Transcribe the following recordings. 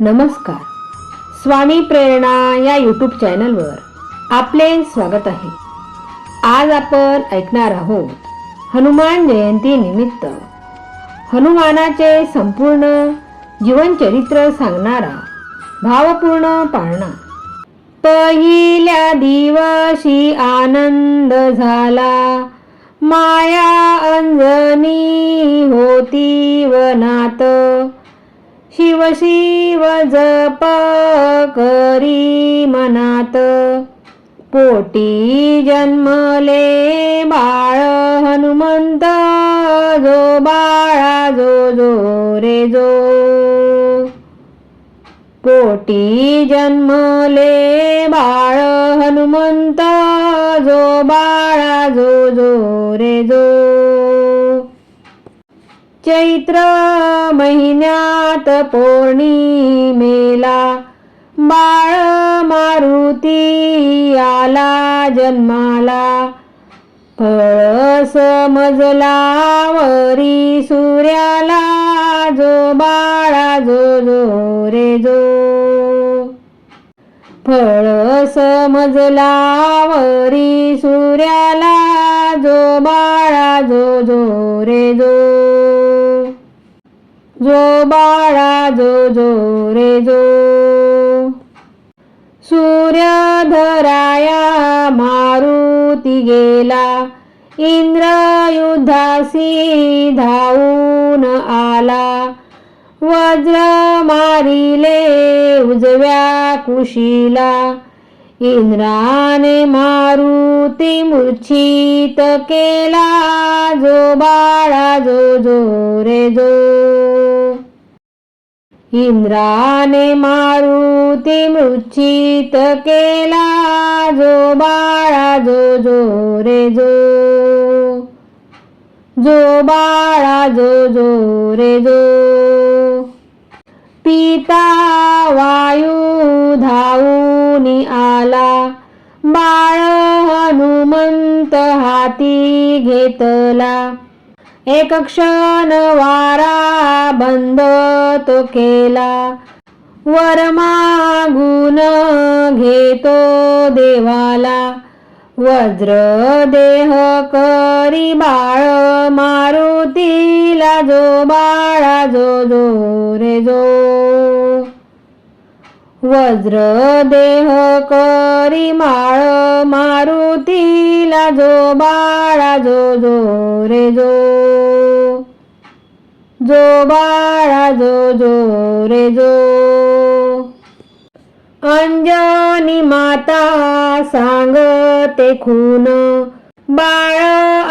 नमस्कार. स्वामी प्रेरणा या यूट्यूब चॅनलवर आपले स्वागत आहे. आज आपण ऐकणार आहोत हनुमान जयंती निमित्त. हनुमानाचे संपूर्ण जीवनचरित्र सांगणारा भावपूर्ण पाळणा. पहिल्या दिवशी आनंद झाला. माया अंजनी होती वनात. शिव शिव जप करी मनात. पोटी जन्मले बाळ हनुमंत जो बाळा जो जो रे जो. पोटी जन्मले बाळ हनुमंत चैत्र महिन्यात पौर्णिमेला बाळ मारुती आला जन्माला. फळ समजला वरी सूर्याला जो बाळा जो जो रे जो. फळ समजला वरी सूर्याला जो बाळा जो जो रे जो. जो बाळा जो जो रे जो सूर्यधराया मारुती गेला इंद्रयुद्धासी धावून आला. वज्र मारिले उजव्या कुशीला इंद्राने मारुती मूर्छित केला जो बाळा जो जो रे जो. इंद्राने मारुती मूर्छित केला जो बाळा जो जो रे जो. जो बाळा जो जो रे जो. पिता वायू धावून आला. बाळ हनुमंत हाती घेतला. एक क्षण वारा बंद तो केला. वर मागून घेतो देवाला. वज्र देह करी बाळ मारुतीला जो बाळा जो जो रे जो. वज्र देह करी माळ मारुतीला जो बाळा जो जो रे जो. जो बाळा जो जो रे जो. अंजानी माता सांगते खून. बाळ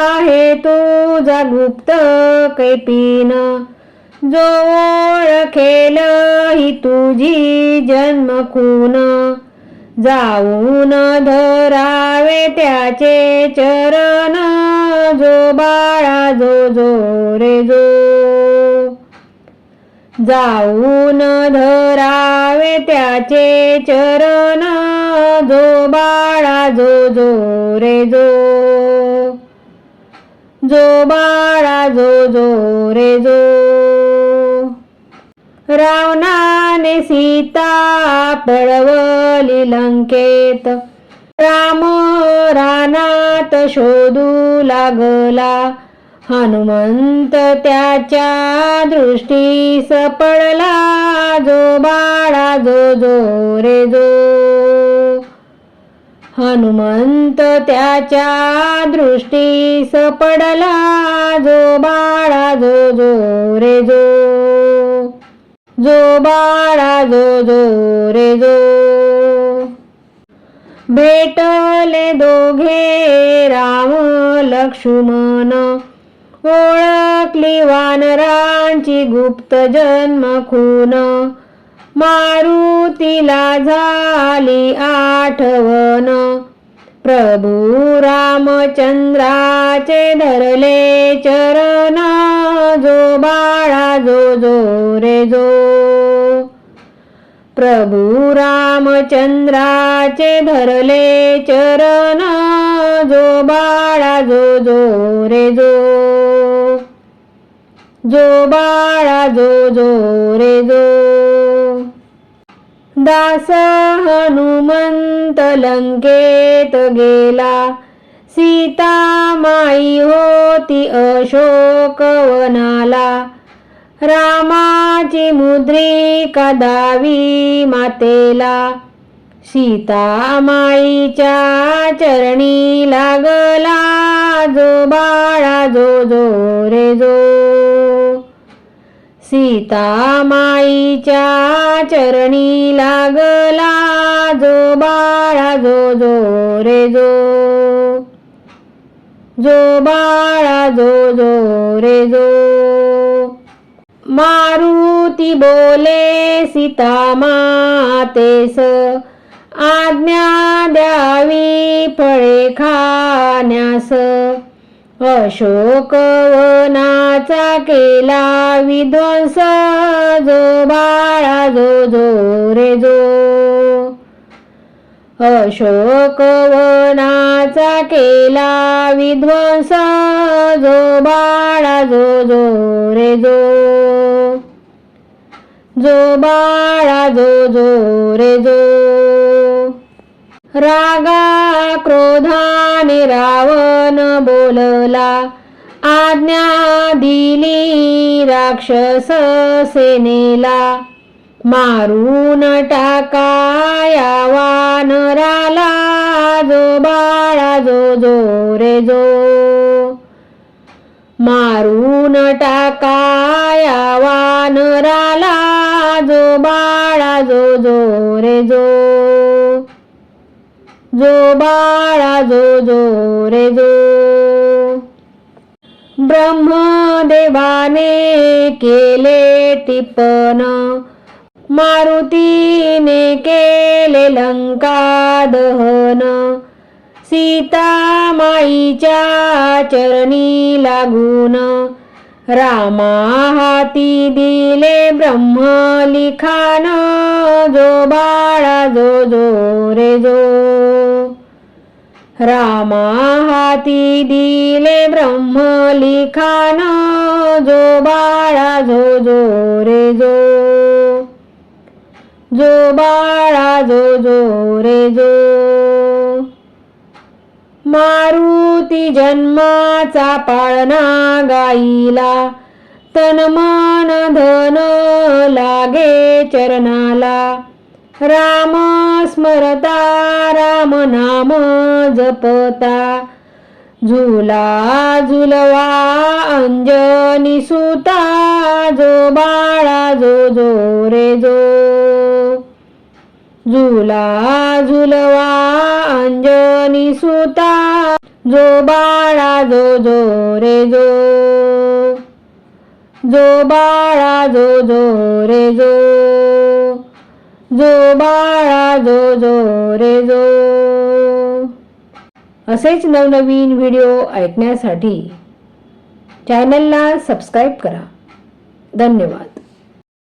आहे तुझा गुप्त कैपीन जो ओळखेल ही तुझी जन्म खून जाऊन धरावे त्याचे चरण. जो बाळा जो जो रे जो. जाऊन धरावे त्याचे चरण जो बाळा जो जो रे जो. जो बाळा जो जो रे जो. रावणाने सीता पळवली लंकेत. राम रानात शोधू लागला. हनुमंत त्याच्या दृष्टी सपडला जो बाळा जो जो रे जो. हनुमंत त्याच्या दृष्टी सपडला जो बाळा जो जो रे जो. जो बाळा जो जो रे जो. भेटले दोघे राम लक्ष्मण. ओळखली वानरांची गुप्त जन्म खून. मारुतीला झाली आठवण. प्रभू रामचंद्राचे धरले चरण. जो बाळा जो जो रे जो. प्रभू रामचंद्राचे धरले चरण जो बाळा जो जो रे जो. जो बाळा जो जो रे जो. दास हनुमंत लंकेत गेला सीता माई होती अशोकवनाला. रामाची मुद्रिका दावी मातेला सीता माईच्या चरणी लागला जो बाळा जो जो रे जो. सीता माईच्या चरणी लागला जो बाळा जो जो रे जो. जो बाळा जो जो रे जो. मारुती बोले सीता मातेस आज्ञा द्यावी फळे खाण्यास अशोकवनाचा केला विध्वंस. जो बाळा जो जो रे जो. अशोकवनाचा केला विध्वंस जो बाळा जो जो रे जो. जो बाळा जो जो रे जो. रागा क्रोधाने रावण बोलला आज्ञा दिली राक्षस सेनेला. मारून टाकाया वानराला जो बाळा जो जो रे जो. मारून टाकाया वानराला जो बाळा जो जो रे जो. जो बाळा जो जो रे जो. ब्रह्मदेवाने केले टिपण मारुतीने केले लंका दहन सीता माईच्या चरणी लागून रामा हाती दिले ब्रह्म लिखान जो बाळा जो जो रे जो. रामा हाती दिले ब्रह्म लिखान जो बाळा जो जो रे जो. जो जो रे जो. मारुती जन्माचा पाळणा गाईला तन धन लागे चरणाला. राम स्मरता राम नाम जपता. झुला झुलवा अंजनी सुता जो बाळा जो जो झुला झुलवा अंजनी सुता जो बाळा जो जो रे जो. जो बाळा जो जो रे जो. जो बाळा जो जो रे जो. असेच नवनवीन व्हिडिओ ऐकण्यासाठी चॅनलला सबस्क्राईब करा. धन्यवाद.